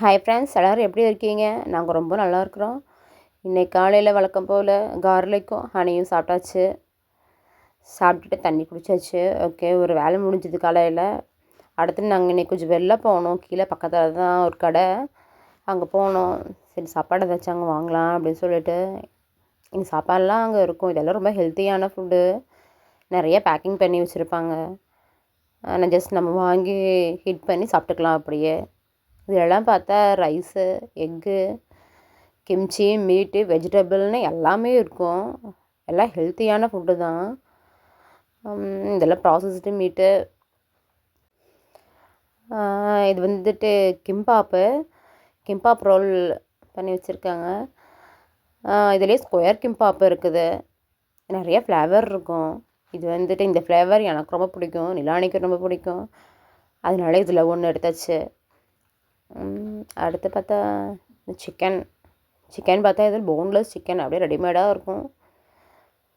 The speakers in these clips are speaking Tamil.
ஹாய் ஃப்ரெண்ட்ஸ் எல்லோரும் எப்படி இருக்கீங்க? நாங்கள் ரொம்ப நல்லா இருக்கிறோம். இன்றைக்கி காலையில் வழக்கம் போல் கார்லிக்கும் ஹனியும் சாப்பிட்டாச்சு. சாப்பிட்டுட்டு தண்ணி குடித்தாச்சு ஓகே ஒரு வேலை முடிஞ்சது காலையில். அடுத்து நாங்கள் இன்றைக்கி கொஞ்சம் வெளில போனோம் கீழே பக்கத்தில் தான் ஒரு கடை. அங்கே போனோம் சரி சாப்பாடு ஏதாச்சும் அங்கே வாங்கலாம் அப்படின்னு சொல்லிட்டு. இங்கே சாப்பாடெலாம் அங்கே இருக்கும். இதெல்லாம் ரொம்ப ஹெல்த்தியான ஃபுட்டு நிறைய பேக்கிங் பண்ணி வச்சுருப்பாங்க. ஆனால் ஜஸ்ட் நம்ம வாங்கி ஹீட் பண்ணி சாப்பிட்டுக்கலாம் அப்படியே. இதெல்லாம் பார்த்தா ரைஸு எக்கு கிம்ச்சி மீட்டு வெஜிடபிள்னு எல்லாமே இருக்கும். எல்லாம் ஹெல்த்தியான ஃபுட்டு தான். இதெல்லாம் ப்ராசஸ்டு மீட்டு. இது வந்துட்டு கிம்பாப்பு. கிம்பாப் ரோல் பண்ணி வச்சுருக்காங்க. இதுலேயே ஸ்கொயர் கிம்பாப்பு இருக்குது. நிறைய ஃப்ளேவர் இருக்கும். இது வந்துட்டு இந்த ஃப்ளேவர் எனக்கு ரொம்ப பிடிக்கும். நிலானிக்கு ரொம்ப பிடிக்கும். அதனால இதில் ஒன்று எடுத்தாச்சு. அடுத்து பார்த்தா சிக்கன் சிக்கன் பார்த்தா இது போன்லெஸ் சிக்கன் அப்படியே ரெடிமேடாக இருக்கும்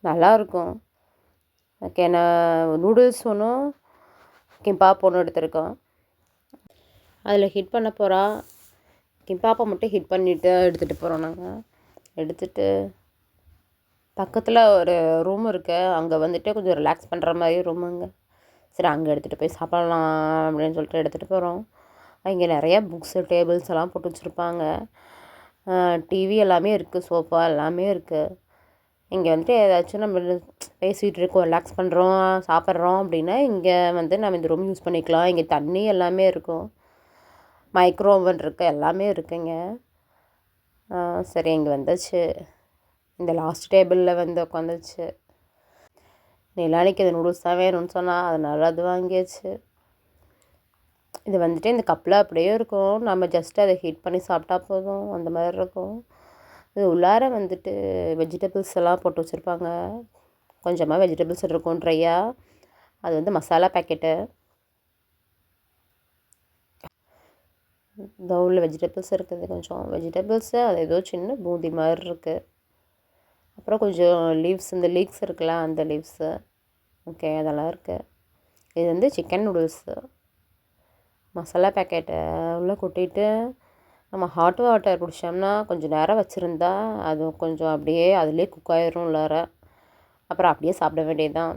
நல்லாயிருக்கும் ஓகே நான் நூடுல்ஸ் ஒன்றும் கிம்பாப் ஒன்று எடுத்திருக்கோம் அதில் ஹிட் பண்ண போகிறா கிம்பாப்பை மட்டும் ஹிட் பண்ணிவிட்டு எடுத்துகிட்டு போகிறோம் நாங்கள் எடுத்துகிட்டு பக்கத்தில் ஒரு ரூம் இருக்குது அங்கே வந்துட்டு கொஞ்சம் ரிலாக்ஸ் பண்ணுற மாதிரி ரூமுங்க சரி அங்கே எடுத்துகிட்டு போய் சாப்பிட்லாம் அப்படின்னு சொல்லிட்டு எடுத்துகிட்டு போகிறோம் இங்கே நிறையா புக்ஸு டேபிள்ஸ் எல்லாம் போட்டு வச்சுருப்பாங்க. டிவி எல்லாமே இருக்குது சோஃபா எல்லாமே இருக்குது இங்கே வந்துட்டு ஏதாச்சும் நம்ம பேசிகிட்டு இருக்கோம் ரிலாக்ஸ் பண்ணுறோம் சாப்பிட்றோம் அப்படின்னா இங்கே வந்து நம்ம இந்த ரூம் யூஸ் பண்ணிக்கலாம். இங்கே தண்ணி எல்லாமே இருக்கும். மைக்ரோ ஓவன் இருக்குது எல்லாமே இருக்குங்க. சரி இங்கே வந்துச்சு. இந்த லாஸ்ட் டேபிளில் வந்து உட்காந்துச்சு நிலானிக்கு இந்த நூடுல்ஸ் தான் வேணும்னு சொன்னால் அதனால அது வாங்கியாச்சு. இது வந்துட்டு இந்த கப்பில் அப்படியே இருக்கும். நம்ம ஜஸ்ட் அதை ஹீட் பண்ணி சாப்பிட்டா போதும். அந்த மாதிரி இருக்கும். இது உள்ளார வந்துட்டு வெஜிடபிள்ஸ் எல்லாம் போட்டு வச்சுருப்பாங்க. கொஞ்சமாக வெஜிடபிள்ஸ் இருக்கும் ட்ரையாக அது வந்து மசாலா பேக்கெட்டு பவுலில் வெஜிடபிள்ஸ் இருக்குது கொஞ்சம். வெஜிடபிள்ஸு அது ஏதோ சின்ன பூந்தி மாதிரி இருக்குது அப்புறம் கொஞ்சம் லீவ்ஸ் இந்த லீக்ஸ் இருக்குல்ல அந்த லீவ்ஸு ஓகே அதெல்லாம் இருக்குது இது வந்து சிக்கன் நூடுல்ஸு மசாலா பேக்கெட்டை உள்ளே கொட்டிட்டு நம்ம ஹாட் வாட்டர் குடித்தோம்னா கொஞ்சம் நேரம் வச்சுருந்தா அது கொஞ்சம் அப்படியே அதிலே குக் ஆயிரும் உள்ளார. அப்புறம் அப்படியே சாப்பிட வேண்டியது தான்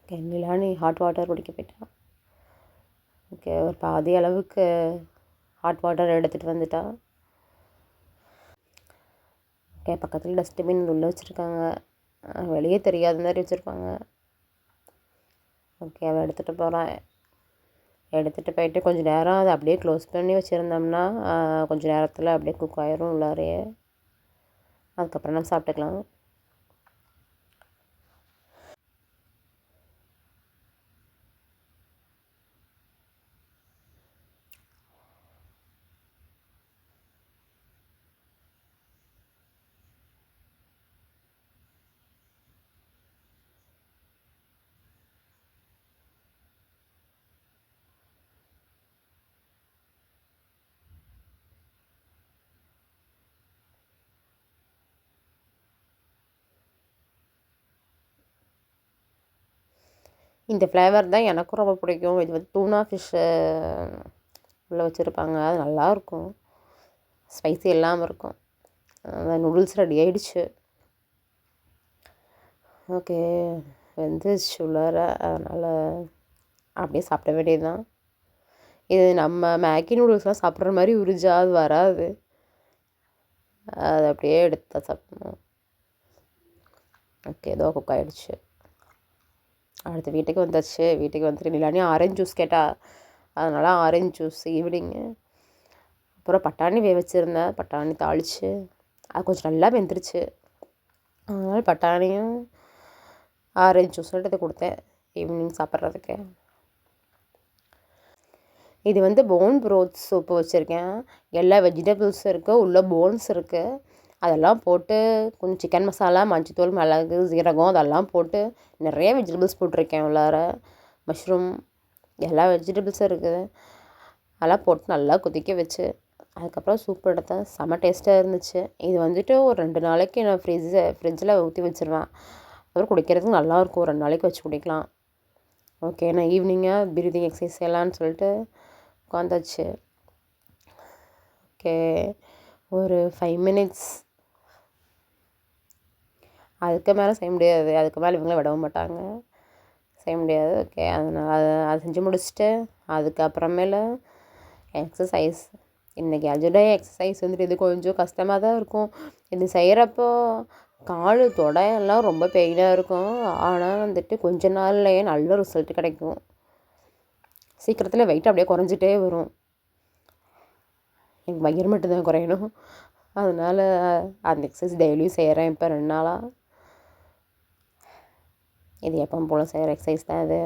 ஓகே நீ ஹாட் வாட்டர் குடிக்க போயிட்டான் ஓகே ஒரு பாதி அளவுக்கு ஹாட் வாட்டர் எடுத்துகிட்டு வந்துட்டா. ஓகே பக்கத்தில் டஸ்ட்பின் உள்ளே வச்சுருக்காங்க. வெளியே தெரியாத மாதிரி வச்சுருப்பாங்க. ஓகே அவள் எடுத்துகிட்டு போகிறான் எடுத்துகிட்டு போயிட்டு கொஞ்சம் நேரம் அதை அப்படியே க்ளோஸ் பண்ணி வச்சுருந்தோம்னா கொஞ்சம் நேரத்தில் அப்படியே குக் ஆயிரும் உள்ளாரையே அதுக்கப்புறம் நம்ம சாப்பிட்டுக்கலாம். இந்த ஃப்ளேவர் தான் எனக்கும் ரொம்ப பிடிக்கும். இது வந்து டூனா ஃபிஷ்ஷு உள்ளே வச்சுருப்பாங்க. அது நல்லாயிருக்கும் ஸ்பைசி இல்லாமல் இருக்கும். அந்த நூடுல்ஸ் ரெடி ஆகிடுச்சு ஓகே. வெந்துச்சு உள்ளார அதனால் அப்படியே சாப்பிட வேண்டியது தான் இது நம்ம மேகி நூடுல்ஸ்லாம் சாப்பிட்ற மாதிரி உரிஞ்சா அது வராது. அது அப்படியே எடுத்து சாப்பிடணும். ஓகே ஏதோ குக் ஆகிடுச்சு அடுத்து வீட்டுக்கு வந்தாச்சு. வீட்டுக்கு வந்துட்டு நிலானி ஆரஞ்சு ஜூஸ் கேட்டால் அதனால் ஆரஞ்சு ஜூஸ் ஈவினிங்கு அப்புறம் பட்டாணி வே வச்சுருந்தேன். பட்டாணி தாளித்து அது கொஞ்சம் நல்லா வெந்துருச்சு. அதனால் பட்டாணியும் ஆரஞ்சு ஜூஸ் எடுத்து கொடுத்தேன். ஈவினிங் சாப்பிட்றதுக்கு. இது வந்து போன் ப்ரோத் சூப்பு வச்சுருக்கேன். எல்லா வெஜிடபிள்ஸும் இருக்குது உள்ளே போன்ஸ் இருக்குது அதெல்லாம் போட்டு கொஞ்சம் சிக்கன் மசாலா மஞ்சத்தூள் மிளகு சீரகம் அதெல்லாம் போட்டு நிறைய வெஜிடபிள்ஸ் போட்டிருக்கேன் உள்ளார. மஷ்ரூம் எல்லா வெஜிடபிள்ஸும் இருக்குது. அதெல்லாம் போட்டு நல்லா கொதிக்க வச்சு அதுக்கப்புறம் சூப் எடுத்தேன். செம்ம டேஸ்ட்டாக இருந்துச்சு. இது வந்துட்டு ஒரு ரெண்டு நாளைக்கு நான் ஃப்ரிட்ஜை ஃப்ரிட்ஜில் ஊற்றி வச்சுருவேன். அப்புறம் குடிக்கிறதுக்கு நல்லாயிருக்கும் ரெண்டு நாளைக்கு வச்சு குடிக்கலாம். ஓகே நான் ஈவினிங்காக பிரீதிங் எக்ஸசைஸ் செய்யலான்னு சொல்லிட்டு உட்காந்தாச்சு ஓகே ஒரு ஃபைவ் மினிட்ஸ் அதுக்கு மேலே செய்ய முடியாது. அதுக்கு மேலே இவங்கள விடவும் மாட்டாங்க. செய்ய முடியாது. ஓகே அதனால் அதை அதை செஞ்சு முடிச்சுட்டு அதுக்கப்புறமேல எக்ஸசைஸ் இன்றைக்கி அஜுடே எக்ஸசைஸ் வந்துட்டு இது கொஞ்சம் கஷ்டமாக தான் இருக்கும். இது செய்கிறப்போ கால் தொடையெல்லாம் ரொம்ப பெயினாக இருக்கும். ஆனால் வந்துட்டு கொஞ்ச நாள்லையே நல்ல ரிசல்ட் கிடைக்கும். சீக்கிரத்தில் வெயிட் அப்படியே குறைஞ்சிட்டே வரும். எனக்கு வயிறு மட்டும்தான் குறையணும். அதனால் அந்த எக்ஸசைஸ் டெய்லியும் செய்கிறேன் இப்போ ரெண்டு நாளாக இது எப்பவும் போல் செய்கிற எக்ஸசைஸ் தான் இது.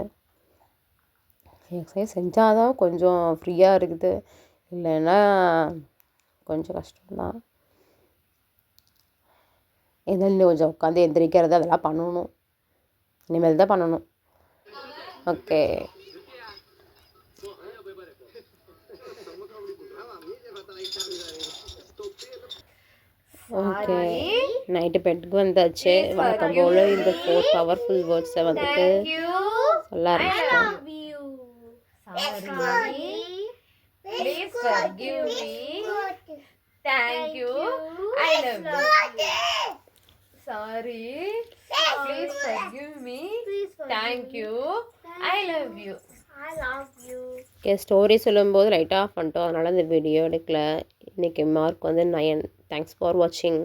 எக்ஸசைஸ் செஞ்சால் தான் கொஞ்சம் ஃப்ரீயாக இருக்குது. இல்லைன்னா கொஞ்சம் கஷ்டம்தான். எதில் கொஞ்சம் உட்காந்து எந்திரிக்கிறது அதெல்லாம் பண்ணணும். இனிமேல் தான் பண்ணணும். ஓகே. ஓகே. நைட்டு பெட்டுக்கு வந்தாச்சு. வழக்கம் போல் இந்த ஃபோர் பவர்ஃபுல் வேர்ட்ஸை வந்துட்டு சொல்ல ஆரம்பிச்சிட்டோம். Please forgive me. Thank you. I love you. Sorry. Please forgive me. Thank you. I love you. I love you. Okay story சொல்லும்போது லைட் ஆஃப் பண்ணிட்டோம். அதனால் இந்த வீடியோ எடுக்கல. இன்றைக்கி மார்க் வந்து நயன் தேங்க்ஸ் ஃபார் வாட்சிங்